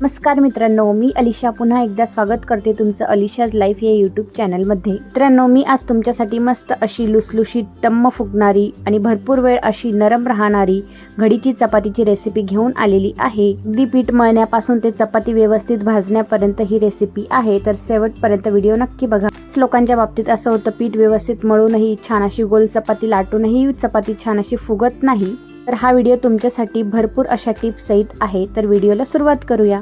नमस्कार मित्रांनो मी अलिशा. पुन्हा एकदा स्वागत करते तुमचं अलिशाज लाईफ या यूट्यूब चॅनलमध्ये मित्रांनो मी आज तुमच्यासाठी मस्त अशी लुसलुशी टम्म फुगणारी आणि भरपूर वेळ अशी नरम राहणारी घडीची चपातीची रेसिपी घेऊन आलेली आहे. अगदी पीठ मळण्यापासून ते चपाती व्यवस्थित भाजण्यापर्यंत ही रेसिपी आहे. तर शेवटपर्यंत व्हिडिओ नक्की बघा. लोकांच्या बाबतीत असं होतं पीठ व्यवस्थित मळूनही छान अशी गोल चपाती लाटूनही चपाती छान अशी फुगत नाही. तर हा व्हिडिओ तुमच्यासाठी भरपूर अशा टिप्ससहित आहे तर व्हिडिओला सुरुवात करूया.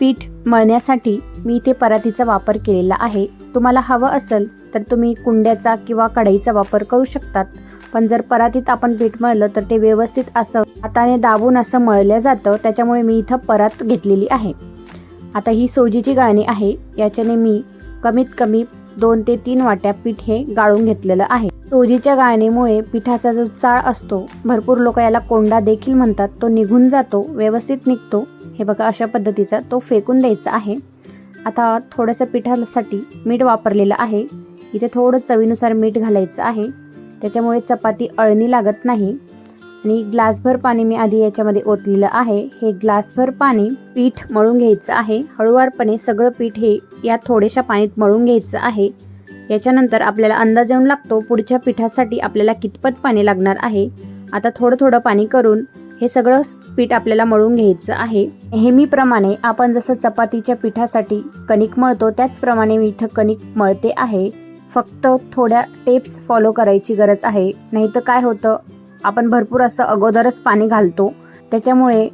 पीठ मळण्यासाठी मी इथे परातीचा वापर केलेला आहे. तुम्हाला हवं असेल तर तुम्ही कुंड्याचा किंवा कढईचा वापर करू शकतात. पण जर परातीत आपण पीठ मळलं तर ते व्यवस्थित असं हाताने दाबून असं मळलं जातं त्याच्यामुळे मी इथं परात घेतलेली आहे. आता ही सोजीची गाळणी आहे. याच्याने मी कमीत कमी दोन ते तीन वाट्या पीठ हे गाळून घेतलेलं आहे. सोजीच्या गाळणीमुळे पिठाचा जो चाळ असतो भरपूर लोक याला कोंडा देखील म्हणतात. तो निघून जातो व्यवस्थित निघतो. हे बघा अशा पद्धतीचा तो फेकून द्यायचा आहे. आता थोडंसं पिठासाठी मीठ वापरलेलं आहे. इथे थोडं चवीनुसार मीठ घालायचं आहे. त्याच्यामुळे चपाती अळणी लागत नाही. आणि ग्लासभर पाणी मी आधी याच्यामध्ये ओतलेलं आहे. हे ग्लासभर पाणी पीठ मळून घ्यायचं आहे. हळूवारपणे सगळं पीठ हे या थोड्याशा पाण्यात मळून घ्यायचं आहे. याच्यानंतर आपल्याला अंदाज येऊन लागतो पुढच्या पिठासाठी आपल्याला कितपत पाणी लागणार आहे. आता थोडं थोडं पाणी करून हे सगळं पीठ आपल्याला मळून घ्यायचं आहे. नेहमीप्रमाणे आपण जसं चपातीच्या पिठासाठी कणिक मळतो त्याचप्रमाणे मी इथं कणिक मळते आहे. फक्त थोड्या टेप्स फॉलो करायची गरज आहे. नाही तर काय होतं आपण भरपूर असं अगोदरच पाणी घालतो. त्याच्यामुळे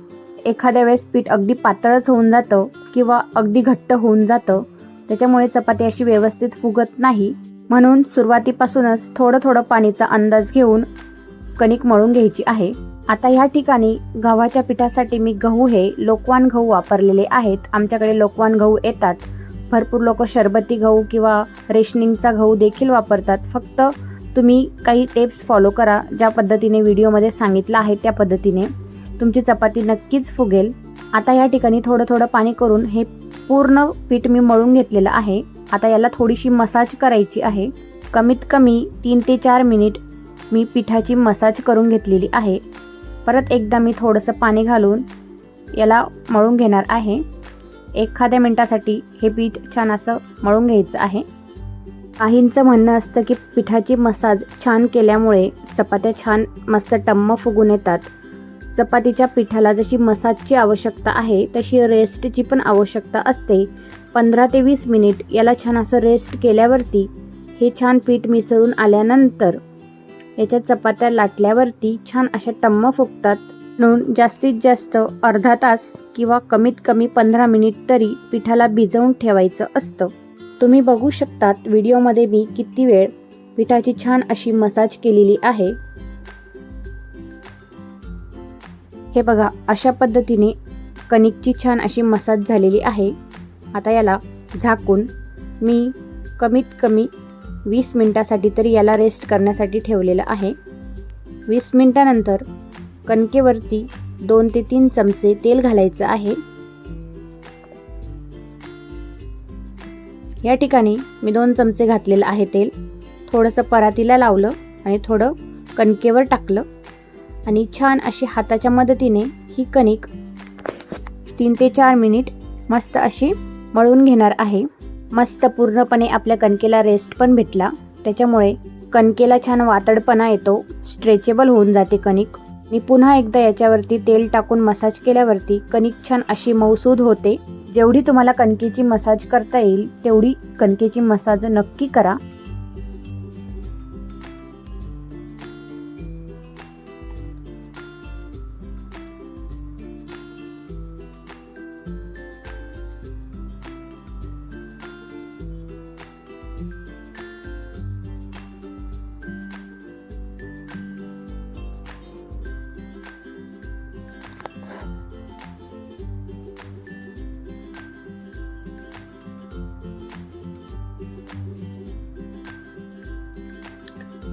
एखाद्या वेळेस पीठ अगदी पातळच होऊन जातं किंवा अगदी घट्ट होऊन जातं. त्याच्यामुळे चपाती अशी व्यवस्थित फुगत नाही. म्हणून सुरुवातीपासूनच थोडं थोडं पाणीचा अंदाज घेऊन कणिक मळून घ्यायची आहे. आता ह्या ठिकाणी गव्हाच्या पिठासाठी मी गहू हे लोकवान गहू वापरलेले आहेत. आमच्याकडे लोकवान गहू येतात. भरपूर लोक शरबती गहू किंवा रेशनिंगचा गहू देखील वापरतात. फक्त तुम्ही काही टिप्स फॉलो करा ज्या पद्धतीने व्हिडिओमध्ये सांगितलं आहे त्या पद्धतीने. तुमची चपाती नक्कीच फुगेल. आता या ठिकाणी थोडं थोडं पाणी करून हे पूर्ण पीठ मी मळून घेतलेलं आहे. आता याला थोडीशी मसाज करायची आहे. कमीत कमी तीन ते चार मिनिट मी पिठाची मसाज करून घेतलेली आहे. परत एकदा मी थोडंसं पाणी घालून याला मळून घेणार आहे. एखाद्या मिनटासाठी हे पीठ छान असं मळून घ्यायचं आहे. काहींचं म्हणणं असतं की पिठाची मसाज छान केल्यामुळे चपात्या छान मस्त टम्म फुगून येतात. चपातीच्या पिठाला जशी मसाजची आवश्यकता आहे तशी रेस्टची पण आवश्यकता असते. पंधरा ते वीस मिनिट याला छान असं रेस्ट केल्यावरती हे छान पीठ मिसळून आल्यानंतर याच्या चपात्या लाटल्यावरती छान अशा टम्म फुगतात. म्हणून जास्तीत जास्त अर्धा तास किंवा कमीत कमी पंधरा मिनिट तरी पिठाला भिजवून ठेवायचं असतं. तुम्ही बघू शकतात व्हिडिओमध्ये मी किती वेळ पिठाची छान अशी मसाज केलेली आहे. हे बघा अशा पद्धतीने कणिकची छान अशी मसाज झालेली आहे. आता याला झाकून मी कमीत कमी वीस मिनटासाठी तरी याला रेस्ट करण्यासाठी ठेवलेलं आहे. वीस मिनटानंतर कणकेवरती दोन ते तीन चमचे तेल घालायचं आहे. या ठिकाणी मी दोन चमचे घातलेलं आहे तेल. थोडंसं परातीला लावलं आणि थोडं कणकेवर टाकलं. आणि छान अशी हाताच्या मदतीने ही कणिक तीन ते चार मिनिट मस्त अशी मळून घेणार आहे. मस्त पूर्णपणे आपल्या कणकेला रेस्ट पण भेटला. त्याच्यामुळे कणकेला छान वातडपणा येतो. स्ट्रेचेबल होऊन जाते कणिक. आणि पुन्हा एकदा याच्यावरती तेल टाकून मसाज केल्यावरती कणिक छान अशी मौसूद होते. जेवढी तुम्हाला कणकेची मसाज करता येईल तेवढी कणकेची मसाज नक्की करा.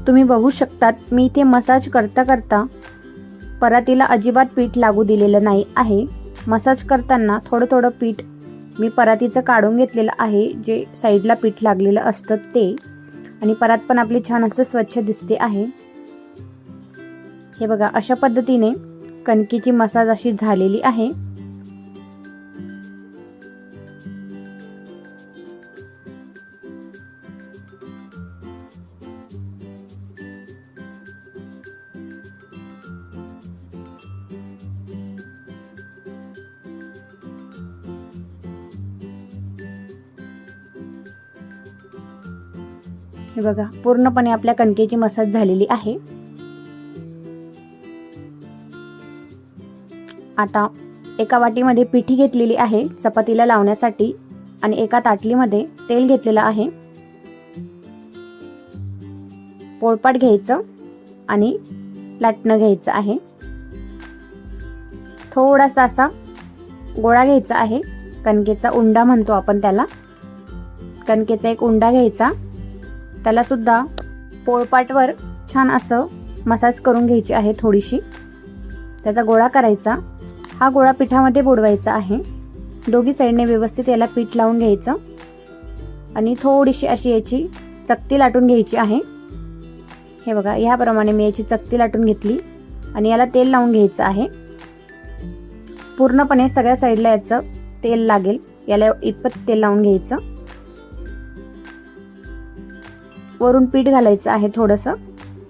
तुम्ही बघू शकतात मी इथे मसाज करता करता परातीला अजिबात पीठ लागू दिलेलं नाही आहे. मसाज करताना थोडं थोडं पीठ मी परातीचं काढून घेतलेलं आहे जे साईडला पीठ लागलेलं असतं ते. आणि परात पण आपली छान असं स्वच्छ दिसते आहे. हे बघा अशा पद्धतीने कणकीची मसाज अशी झालेली आहे. हे बघा पूर्णपणे आपल्या कणकेची मसाज झालेली आहे. आता एका वाटीमध्ये पिठी घेतलेली आहे चपातीला लावण्यासाठी आणि एका ताटलीमध्ये तेल घेतलेलं आहे. पोळपाट घ्यायचं आणि लाटणं घ्यायचं आहे. थोडासा असा गोळा घ्यायचा आहे कणकेचा उंडा म्हणतो आपण त्याला. कणकेचा एक उंडा घ्यायचा. त्याला सुद्धा पोळपाटवर छान असं मसाज करून घ्यायची आहे थोडीशी. त्याचा गोळा करायचा. हा गोळा पिठामध्ये बुडवायचा आहे. दोघी साईडने व्यवस्थित याला पीठ लावून घ्यायचं. आणि थोडीशी अशी याची चकती लाटून घ्यायची आहे. हे बघा ह्याप्रमाणे मी याची चकती लाटून घेतली. आणि याला तेल लावून घ्यायचं आहे. पूर्णपणे सगळ्या साईडला याचं तेल लागेल. याला इतपत तेल लावून घ्यायचं. वरून पीठ घालायचं आहे थोडंसं.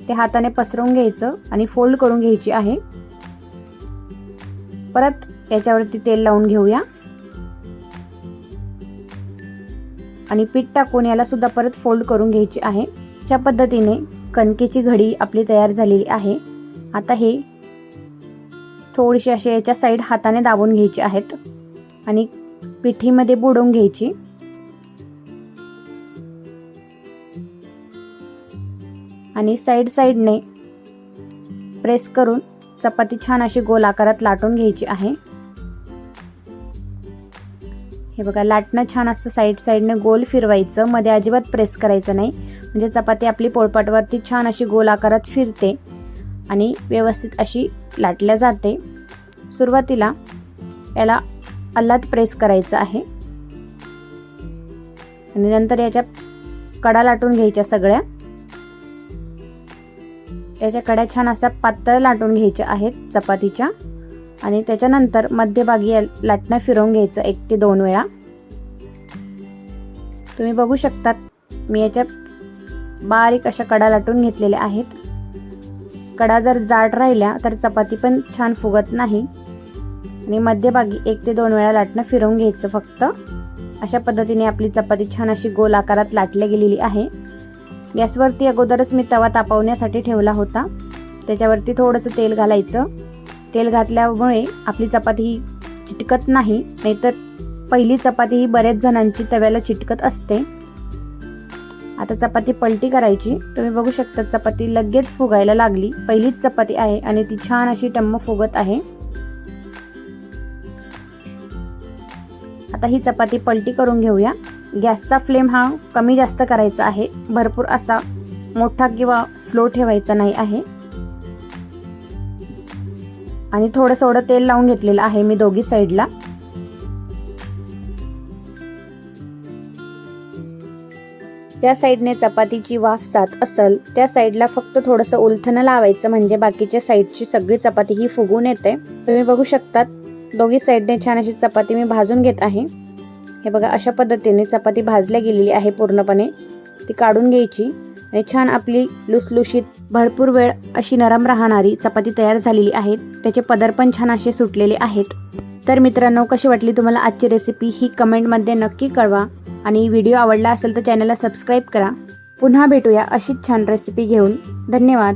ते हाताने पसरवून घ्यायचं आणि फोल्ड करून घ्यायची आहे. परत याच्यावरती तेल लावून घेऊया. आणि पीठ टाकून याला सुद्धा परत फोल्ड करून घ्यायची आहे. अशा पद्धतीने कणकेची घडी आपली तयार झालेली आहे. आता हे थोडीशी असे याच्या साईड हाताने दाबून घ्यायची आहेत. आणि पिठीमध्ये बुडवून घ्यायची. आणि साईड साईडने प्रेस करून चपाती छान अशी गोल आकारात लाटून घ्यायची आहे. हे बघा लाटणं छान असं साईड साईडने गोल फिरवायचं. मध्ये अजिबात प्रेस करायचं नाही. म्हणजे चपाती आपली पोळपाटवरती छान अशी गोल आकारात फिरते आणि व्यवस्थित अशी लाटल्या जाते. सुरुवातीला याला अल्लात प्रेस करायचं आहे. आणि नंतर याच्या कडा लाटून घ्यायच्या सगळ्या. याच्या कड्या छान अशा पातळ लाटून घ्यायच्या आहेत चपातीच्या. आणि त्याच्यानंतर मध्यभागी लाटणं फिरवून घ्यायचं एक ते दोन वेळा. तुम्ही बघू शकतात मी याच्या बारीक अशा कडा लाटून घेतलेल्या आहेत. कडा जर जाड राहिल्या तर चपाती पण छान फुगत नाही. आणि मध्यभागी एक ते दोन वेळा लाटणं फिरवून घ्यायचं फक्त. अशा पद्धतीने आपली चपाती छान अशी गोल आकारात लाटल्या गेलेली आहे. गॅसवरती अगोदरच मी तवा तापवण्यासाठी ठेवला होता. त्याच्यावरती थोडंसं तेल घालायचं. तेल घातल्यामुळे आपली चपाती ही चिटकत नाही नाहीतर पहिली चपाती ही बऱ्याच जणांची तव्याला चिटकत असते. आता चपाती पलटी करायची. तुम्ही बघू शकता चपाती लगेच फुगायला लागली. पहिलीच चपाती आहे आणि ती छान अशी टम्म फुगत आहे. आता ही चपाती पलटी करून घेऊया. गॅसचा फ्लेम हा कमी जास्त करायचा आहे. भरपूर असा मोठा किंवा स्लो ठेवायचा नाही आहे. आणि थोडं थोडं तेल लावून घेतलेलं आहे मी दोघी साईडला. ज्या साईडने चपातीची वाफ जात असेल त्या साईडला फक्त थोडंसं उलथनं लावायचं म्हणजे बाकीच्या साईडची सगळी चपाती ही फुगून येते. तुम्ही बघू शकतात दोघी साईडने छान अशी चपाती मी भाजून घेत आहे. हे बघा अशा पद्धतीने चपाती भाजल्या गेलेली आहे पूर्णपणे. ती काढून घ्यायची. आणि छान आपली लुसलुशीत भरपूर वेळ अशी नरम राहणारी चपाती तयार झालेली आहे त्याचे पदर पण छान असे सुटलेले आहेत. तर मित्रांनो कशी वाटली तुम्हाला आजची रेसिपी ही कमेंटमध्ये नक्की कळवा. आणि व्हिडिओ आवडला असेल तर चॅनलला सबस्क्राईब करा. पुन्हा भेटूया अशीच छान रेसिपी घेऊन. धन्यवाद.